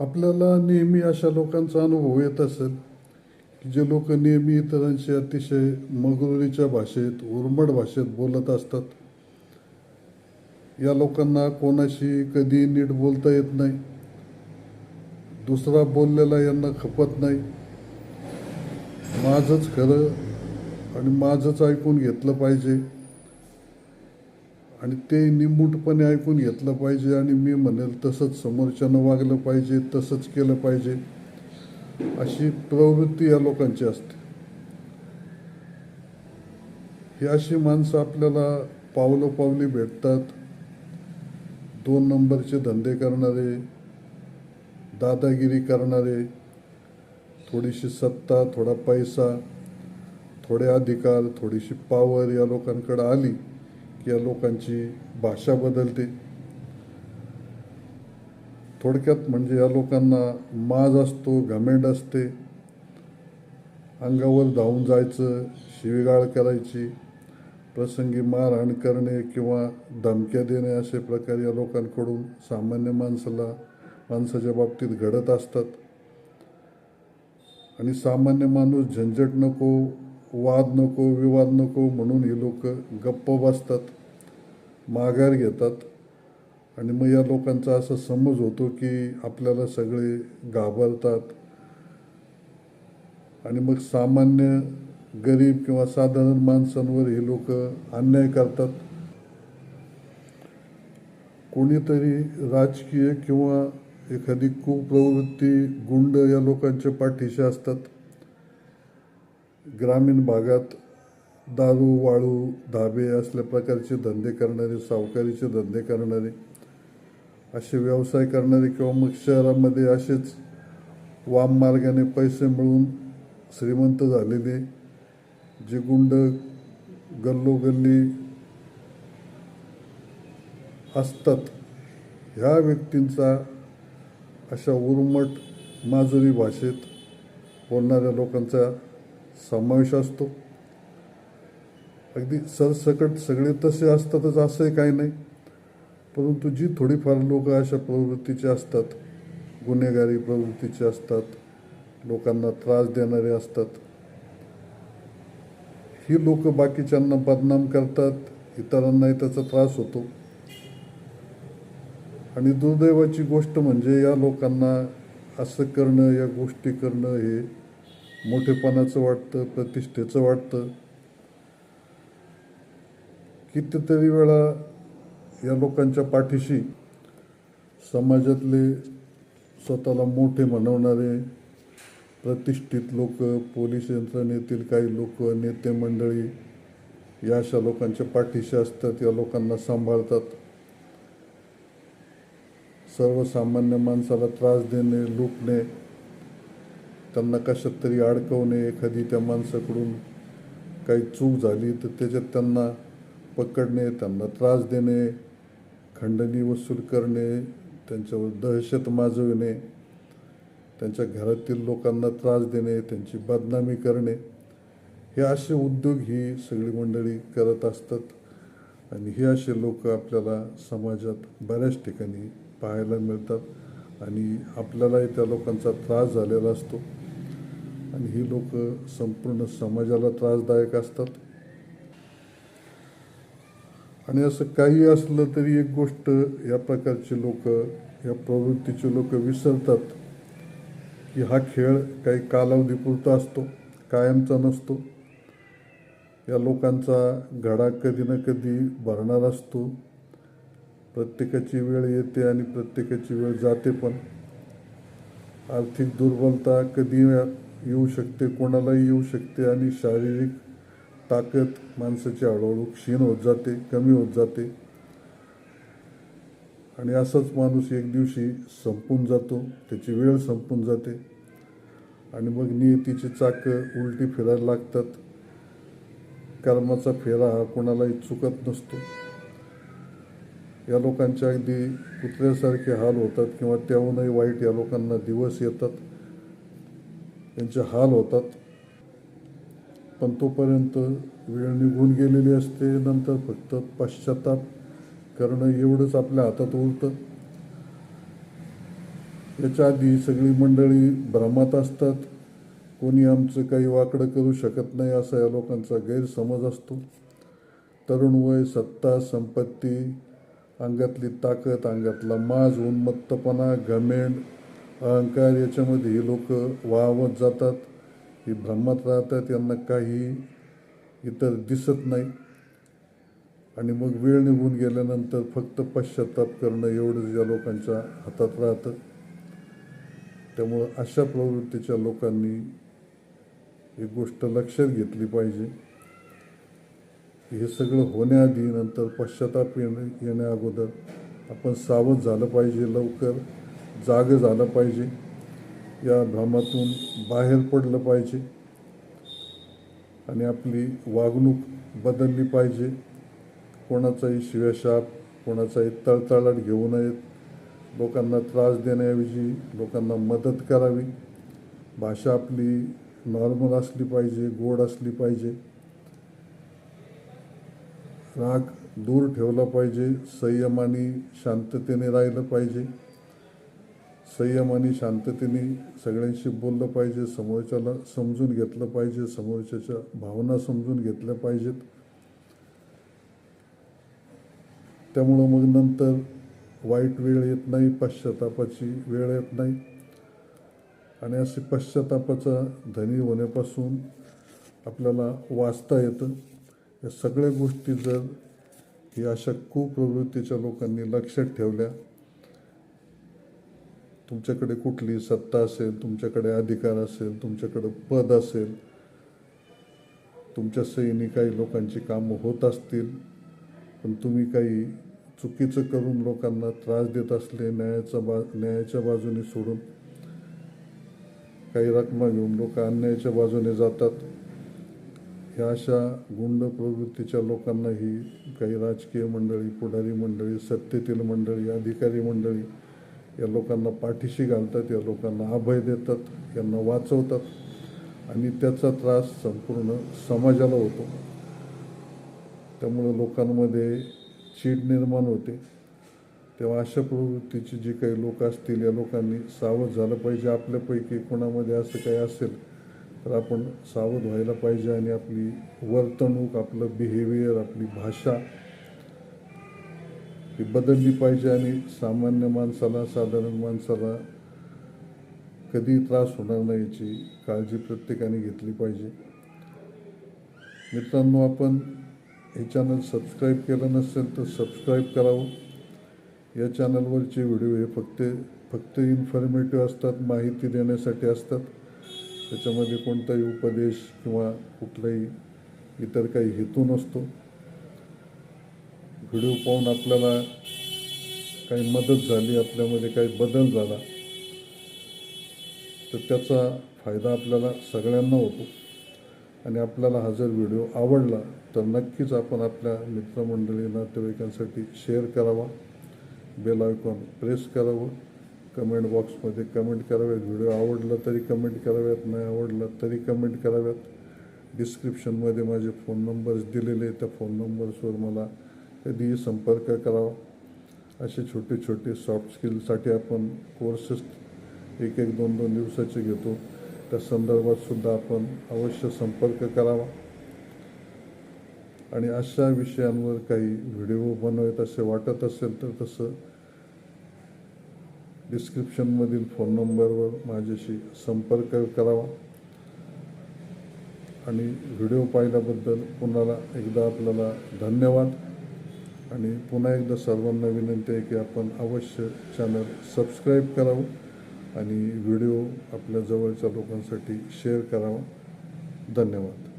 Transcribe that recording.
आपल्याला नेहमी अशा लोकांचा अनुभव येत असेल की जे लोक नेहमी इतरांशी अतिशय मगरुरीच्या भाषेत उर्मट भाषेत बोलत असतात. या लोकांना कोणाशी कधी नीट बोलता येत नाही. दुसरा बोललेला यांना खपत नाही. माझंच खरं आणि माझंच ऐकून घेतलं पाहिजे. आणि ते निमूटपणे ऐकून घेतलं पाहिजे आणि मी म्हणेल तसंच समोरच्यानं वागलं पाहिजे तसंच केलं पाहिजे. अशी प्रवृत्ती या लोकांची असते. ही अशी माणसं आपल्याला पावलोपावली भेटतात. दोन नंबरचे धंदे करणारे दादागिरी करणारे थोडीशी सत्ता थोडा पैसा थोडे अधिकार थोडीशी पावर या लोकांकडे आली. या लोकांची भाषा बदलते. थोडक्यात म्हणजे या लोकांना माज असतो घमेंड असते. अंगावर धावून जायचं शिवीगाळ करायची. प्रसंगी मारहाण करणे किंवा धमक्या देणे असे प्रकार या लोकांकडून सामान्य माणसाला माणसाच्या बाबतीत घडत असतात. आणि सामान्य माणूस झंझट नको वाद नको विवाद नको म्हणून ही लोक गप्प बसतात माघार घेतात. आणि मग या लोकांचा असा समज होतो की आपल्याला सगळे घाबरतात. आणि मग सामान्य गरीब किंवा साधारण माणसांवर हे लोक अन्याय करतात. कोणीतरी राजकीय किंवा एखादी कुप्रवृत्ती गुंड या लोकांच्या पाठीशी असतात. ग्रामीण भागात दारू वाळू धाबे असल्या प्रकारचे धंदे करणारे सावकारीचे धंदे करणारे असे व्यवसाय करणारे किंवा मग शहरामध्ये असेच वाम मार्गाने पैसे मिळवून श्रीमंत झालेले जे गुंड गल्लोगल्ली असतात ह्या व्यक्तींचा अशा उर्मट माजुरी भाषेत बोलणाऱ्या लोकांचा समावेश असतो. अगदी सरसकट सगळे तसे असतातच असंही काही नाही. परंतु जी थोडीफार लोक अशा प्रवृत्तीचे असतात गुन्हेगारी प्रवृत्तीचे असतात लोकांना त्रास देणारे असतात ही लोक बाकीच्यांना बदनाम करतात इतरांनाही त्याचा त्रास होतो. आणि दुर्दैवाची गोष्ट म्हणजे या लोकांना असं करणं या गोष्टी करणं हे मोठेपणाचं वाटतं प्रतिष्ठेचं वाटतं. कितीतरी वेळा या लोकांच्या पाठीशी समाजातले स्वतःला मोठे म्हणवणारे प्रतिष्ठित लोक पोलीस यंत्रणेतील काही लोक नेते मंडळी या अशा लोकांच्या पाठीशी असतात या लोकांना सांभाळतात. सर्वसामान्य माणसाला त्रास देणे लुटणे त्यांना कशात तरी अडकवणे एखादी त्या माणसाकडून काही चूक झाली तर त्याच्यात त्यांना पकडणे त्यांना त्रास देणे खंडणी वसूल करणे त्यांच्यावर दहशत माजविणे त्यांच्या घरातील लोकांना त्रास देणे त्यांची बदनामी करणे. हे असे उद्योग ही सगळी मंडळी करत असतात आणि हे असे लोक आपल्याला समाजात बऱ्याच ठिकाणी पाहायला मिळतात. आणि आपल्यालाही त्या लोकांचा त्रास झालेला असतो. आणि ही लोक संपूर्ण समाजाला त्रासदायक असतात. आणि असं काही असलं तरी एक गोष्ट या प्रकारचे लोक या प्रवृत्तीचे लोक विसरतात की हा खेळ काही कालावधीपुरता असतो कायमचा नसतो. या लोकांचा घडा कधी ना कधी भरणार असतो. प्रत्येकाची वेळ येते आणि प्रत्येकाची वेळ जाते पण. आर्थिक दुर्बलता कधी येऊ शकते कोणालाही येऊ शकते आणि शारीरिक ताकद माणसाची हळूहळू क्षीण होत जाते कमी होत जाते. आणि असाच माणूस एक दिवशी संपून जातो त्याची वेळ संपून जाते. आणि मग नियतीची चाकं उलटी फिरायला लागतात. कर्माचा फेरा हा कोणालाही चुकत नसतो. या लोकांचे अगदी कुत्र्यासारखे हाल होतात किंवा त्याहूनही वाईट या लोकांना दिवस येतात. त्यांचे हाल होतात. पण तोपर्यंत वेळ निघून गेलेली असते नंतर फक्त पश्चाताप करणं एवढंच आपल्या हातात उरतं. याच्या आधी सगळी मंडळी भ्रमात असतात. कोणी आमचं काही वाकडं करू शकत नाही असा या लोकांचा गैरसमज असतो. तरुण वय सत्ता संपत्ती अंगातली ताकद अंगातला माज उन्मत्तपणा घमेंड अहंकार याच्यामध्ये ही लोक वाहवत जातात. ही भ्रमात राहतात यांना काही इतर दिसत नाही. आणि मग वेळ निघून गेल्यानंतर फक्त पश्चाताप करणं एवढंच या लोकांच्या हातात राहतं. त्यामुळं अशा प्रवृत्तीच्या लोकांनी ही गोष्ट लक्षात घेतली पाहिजे. हे सगळं होण्याआधी नंतर पश्चाताप येणे येण्या अगोदर आपण सावध झालं पाहिजे लवकर जाग झालं पाहिजे. या भ्रमातून बाहेर पडलं पाहिजे. आणि आपली वागणूक बदलली पाहिजे. कोणाचाही शिव्याशाप कोणाचाही तळतळाट घेऊ नयेत. लोकांना त्रास देण्याऐवजी लोकांना मदत करावी. भाषा आपली नॉर्मल असली पाहिजे गोड असली पाहिजे. राग दूर ठेवला पाहिजे संयम आणि शांततेने राहिलं पाहिजे. संयम आणि शांततेने सगळ्यांशी बोललं पाहिजे समोरच्याला समजून घेतलं पाहिजे समोरच्याच्या भावना समजून घेतल्या पाहिजेत. त्यामुळं मग नंतर वाईट वेळ येत नाही पश्चातापाची वेळ येत नाही. आणि असे पश्चातापाचा धनी होण्यापासून आपल्याला वाचता येतं. या सगळ्या गोष्टी जर ही अशा कुप्रवृत्तीच्या लोकांनी लक्षात ठेवल्या तुमच्याकडे कुठली सत्ता असेल तुमच्याकडे अधिकार असेल तुमच्याकडे पद असेल तुमच्या सहीने काही लोकांची कामं होत असतील पण तुम्ही काही चुकीचं करून लोकांना त्रास देत असले न्यायाचा बा न्यायाच्या बाजूने सोडून काही रकमा घेऊन लोक अन्यायाच्या बाजूने जातात ह्या अशा गुंड प्रवृत्तीच्या लोकांनाही काही राजकीय मंडळी पुढारी मंडळी सत्तेतील मंडळी अधिकारी मंडळी या लोकांना पाठीशी घालतात या लोकांना अभय देतात यांना वाचवतात आणि त्याचा त्रास संपूर्ण समाजाला होतो. त्यामुळे लोकांमध्ये चीड निर्माण होते. तेव्हा अशा प्रवृत्तीची जी काही लोक असतील या लोकांनी सावध झालं पाहिजे. आपल्यापैकी कोणामध्ये असं काही असेल तर आपण सावध व्हायला पाहिजे आणि आपली वर्तणूक आपलं बिहेवियर आपली भाषा ही बदलली पाहिजे आणि सामान्य माणसाला साधारण माणसाला कधी त्रास होणार नाही याची काळजी प्रत्येकाने घेतली पाहिजे. मित्रांनो आपण हे चॅनल सबस्क्राईब केलं नसेल तर सबस्क्राईब करावं. या चॅनलवरचे व्हिडिओ हे फक्त फक्त इन्फॉर्मेटिव्ह असतात माहिती देण्यासाठी असतात. त्याच्यामध्ये कोणताही उपदेश किंवा कुठलाही इतर काही हेतू नसतो. व्हिडिओ पाहून आपल्याला काही मदत झाली आपल्यामध्ये काही बदल झाला तर त्याचा फायदा आपल्याला सगळ्यांना होतो. आणि आपल्याला हा जर व्हिडिओ आवडला तर नक्कीच आपण आपल्या मित्रमंडळी नातेवाईकांसाठी शेअर करावा. बेल आयकॉन प्रेस करावं. कमेंट बॉक्समध्ये कमेंट कराव्यात व्हिडिओ आवडला तरी कमेंट कराव्यात नाही आवडला तरी कमेंट कराव्यात डिस्क्रिप्शनमध्ये माझे फोन नंबर्स दिलेले आहेत. त्या फोन नंबर्सवर मला कधीही संपर्क करावा. असे छोटे छोटे सॉफ्ट स्किलसाठी आपण कोर्सेस एक एक दोन दोन दिवसाचे घेतो. त्या संदर्भात सुद्धा आपण अवश्य संपर्क करावा. आणि अशा विषयांवर काही व्हिडिओ बनवत असे वाटत असेल तर तसं डिस्क्रिप्शनमधील फोन नंबरवर माझ्याशी संपर्क करावा. आणि व्हिडिओ पाहिल्याबद्दल पुन्हा एकदा आपल्याला धन्यवाद. आणि पुन्हा एकदा सर्वांना विनंती आहे की आपण अवश्य चॅनल सबस्क्राईब करावं आणि व्हिडिओ आपल्या जवळच्या लोकांसाठी शेअर करावा. धन्यवाद.